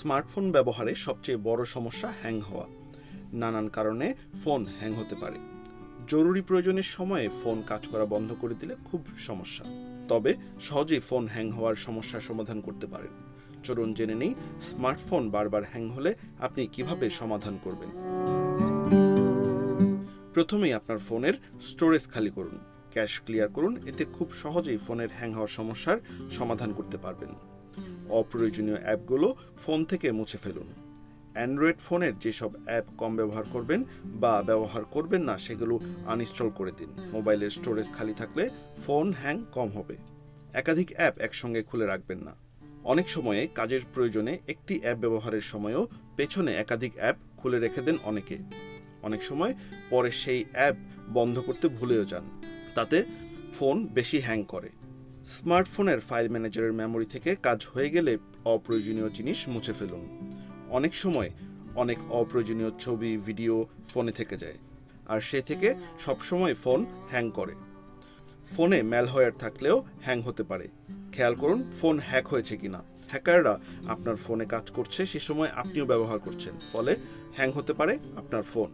Smartphone ব্যবহারে সবচেয়ে বড় সমস্যা হ্যাং হওয়া। নানান কারণে ফোন হ্যাং হতে পারে। জরুরি প্রয়োজনের সময়ে ফোন কাজ করা বন্ধ করে দিলে খুব সমস্যা। তবে সহজেই ফোন হ্যাং হওয়ার সমস্যার সমাধান করতে পারেন। চলুন জেনে নিই স্মার্টফোন বারবার হ্যাং হলে আপনি কীভাবে সমাধান করবেন। প্রথমেই আপনার ফোনের স্টোরেজ খালি করুন। ক্যাশ ক্লিয়ার করুন। এতে খুব সহজেই ফোনের হ্যাং হওয়ার সমস্যার সমাধান করতে পারবেন। অপ্রয়োজনীয় অ্যাপগুলো ফোন থেকে মুছে ফেলুন। অ্যান্ড্রয়েড ফোনের যেসব অ্যাপ কম ব্যবহার করবেন বা ব্যবহার করবেন না সেগুলো আনইনস্টল করে দিন। মোবাইলের স্টোরেজ খালি থাকলে ফোন হ্যাং কম হবে। একাধিক অ্যাপ একসঙ্গে খুলে রাখবেন না। অনেক সময়ে কাজের প্রয়োজনে একটি অ্যাপ ব্যবহারের সময়ও পেছনে একাধিক অ্যাপ খুলে রেখে দেন অনেকে। অনেক সময় পরে সেই অ্যাপ বন্ধ করতে ভুলেও যান। তাতে ফোন বেশি হ্যাং করে। স্মার্টফোনের ফাইল ম্যানেজারের মেমোরি থেকে কাজ হয়ে গেলে অপ্রয়োজনীয় জিনিস মুছে ফেলুন। অনেক সময় অনেক অপ্রয়োজনীয় ছবি, ভিডিও ফোনে থেকে যায়, আর সে থেকে সবসময় ফোন হ্যাং করে। ফোনে ম্যালওয়্যার থাকলেও হ্যাং হতে পারে। খেয়াল করুন, ফোন হ্যাক হয়েছে কিনা। হ্যাকাররা আপনার ফোনে কাজ করছে, সে সময় আপনিও ব্যবহার করছেন, ফলে হ্যাং হতে পারে আপনার ফোন।